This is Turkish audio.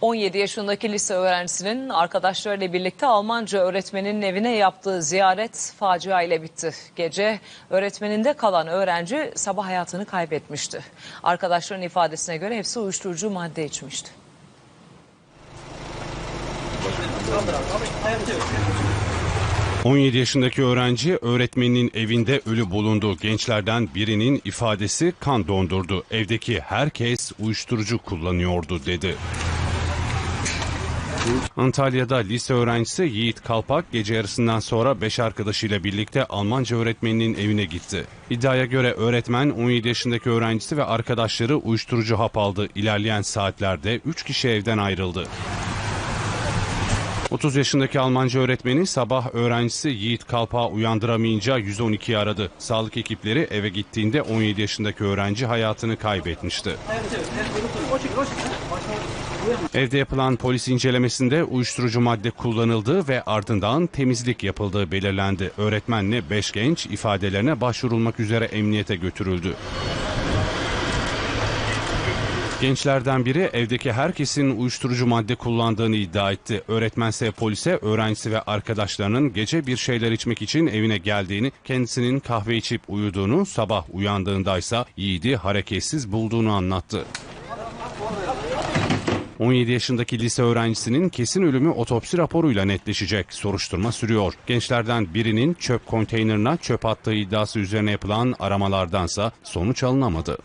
17 yaşındaki lise öğrencisinin arkadaşlarıyla birlikte Almanca öğretmeninin evine yaptığı ziyaret facia ile bitti. Gece öğretmeninde kalan öğrenci sabah hayatını kaybetmişti. Arkadaşların ifadesine göre hepsi uyuşturucu madde içmişti. — 17 yaşındaki öğrenci öğretmeninin evinde ölü bulundu. Gençlerden birinin ifadesi kan dondurdu. Evdeki herkes uyuşturucu kullanıyordu dedi. Antalya'da lise öğrencisi Yiğit Kalpak gece yarısından sonra 5 arkadaşıyla birlikte Almanca öğretmeninin evine gitti. İddiaya göre öğretmen 17 yaşındaki öğrencisi ve arkadaşları uyuşturucu hap aldı. İlerleyen saatlerde 3 kişi evden ayrıldı. 30 yaşındaki Almanca öğretmeni sabah öğrencisi Yiğit Kalpak'ı uyandıramayınca 112'yi aradı. Sağlık ekipleri eve gittiğinde 17 yaşındaki öğrenci hayatını kaybetmişti. Evde yapılan polis incelemesinde uyuşturucu madde kullanıldığı ve ardından temizlik yapıldığı belirlendi. Öğretmenle 5 genç ifadelerine başvurulmak üzere emniyete götürüldü. Gençlerden biri evdeki herkesin uyuşturucu madde kullandığını iddia etti. Öğretmense polise öğrencisi ve arkadaşlarının gece bir şeyler içmek için evine geldiğini, kendisinin kahve içip uyuduğunu, sabah uyandığında ise Yiğit'i hareketsiz bulduğunu anlattı. 17 yaşındaki lise öğrencisinin kesin ölümü otopsi raporuyla netleşecek. Soruşturma sürüyor. Gençlerden birinin çöp konteynerına çöp attığı iddiası üzerine yapılan aramalardansa sonuç alınamadı.